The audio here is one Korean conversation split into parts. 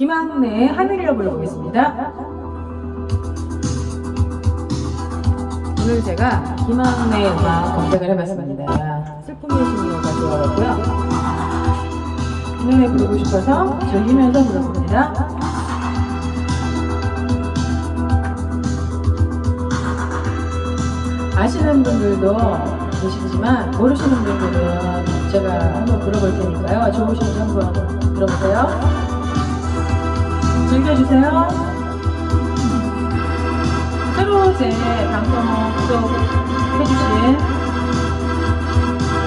김학래의 하늘이라 불러보겠습니다. 오늘 제가 김학래 음악 검색을 해봤습니다. 슬픔의 신이가 좋아하고요. 이 노래 부르고 싶어서 즐기면서 불렀습니다. 아시는 분들도 계시지만 모르시는 분들은 제가 한번 불러볼 테니까요. 좋으시면 한번 들어보세요. 즐겨주세요. 새로 제 방송 구독해주신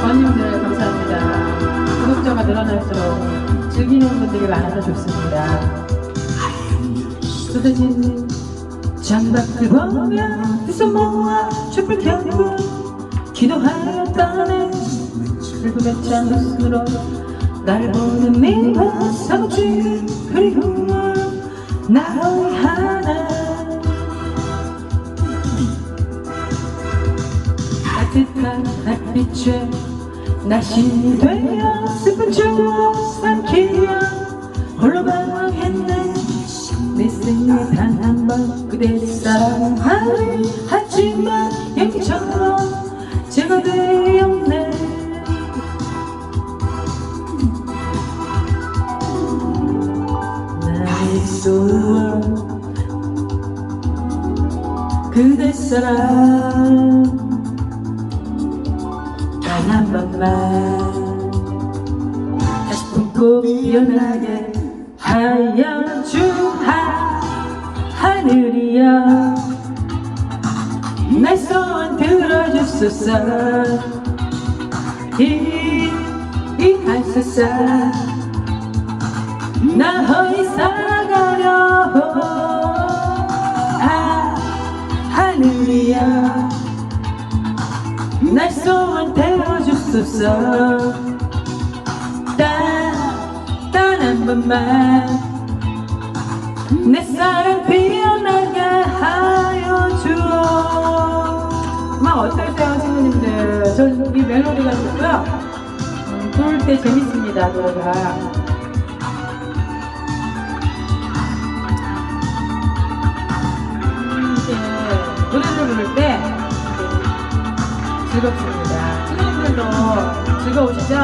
권님들 감사합니다. 구독자가 늘어날수록 즐기는 분들이 많아서 좋습니다. 쏟아지는 창밖을 보며 두손 모아 촛불 켜고 기도하였다네 슬픔에 찬 웃음으로 날 보는 미워 사무치 나의 하나 따뜻한 햇빛에 날씬이 되어 슬픈 추억 삼키며 홀로 방황했네 내 생에 단 한 번 그대 사랑하리. 하지만 연기처럼 제가 되었 그대 사랑. 단 한 번만. 다시 품고 피어나게 하여 주하. 하늘이여 날 소원 들어주소서. 이 이한 세상 나 홀리 살아 날 소원 태워주소서. 단한 번만 내 사랑 피어나게 하여 주어. 막 어떠세요 친구님들 전이 멜로디가 좋고요. 음, 부를 때 재밌습니다 노래가. 음, 노래를 부를 때 즐겁습니다. 친구님들도 즐거우시죠?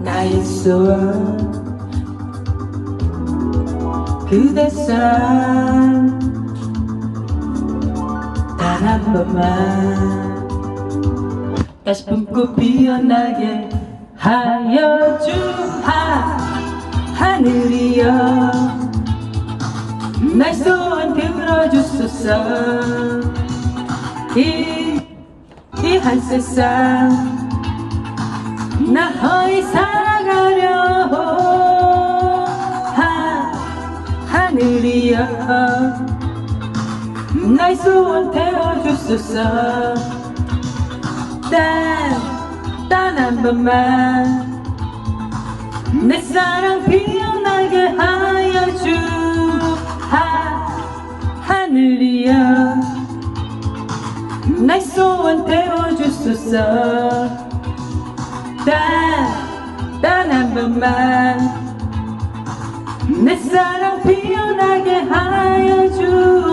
나의 소원 그대 사랑 단한 번만 다시 품고 피어나게 하여 주하 하늘이여. 날 소원 들어주소서 이한 세상 나 홀리 살아가려 하, 하늘이여. 날 소원 태워주소서. 단한 번만 내 사랑 피어나게 하여 주. 하, 하늘이여 날 소원 태워주소서. 단한 번만 내 사랑 피어나게 하여 주어.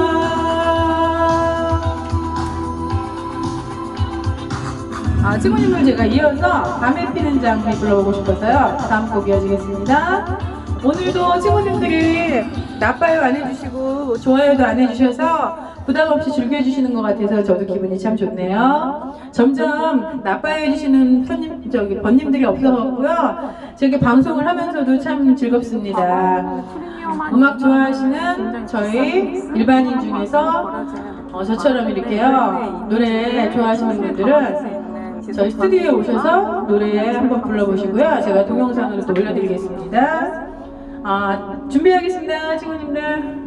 아, 친구님들 제가 이어서 밤에 피는 장미 불러보고 싶어서요. 다음 곡 이어지겠습니다. 오늘도 친구님들이 나빠요 안 해주시고 좋아요도 안 해주셔서 부담 없이 즐겨주시는 것 같아서 저도 기분이 참 좋네요. 점점 나빠요 해주시는 손님, 저기, 번님들이 없어졌고요. 저기 방송을 하면서도 참 즐겁습니다. 음악 좋아하시는 저희 일반인 중에서 어, 저처럼 이렇게요. 노래 좋아하시는 분들은 저희 스튜디오에 오셔서 노래 한번 불러보시고요. 제가 동영상으로 또 올려드리겠습니다. 아, 준비하겠습니다, 친구님들.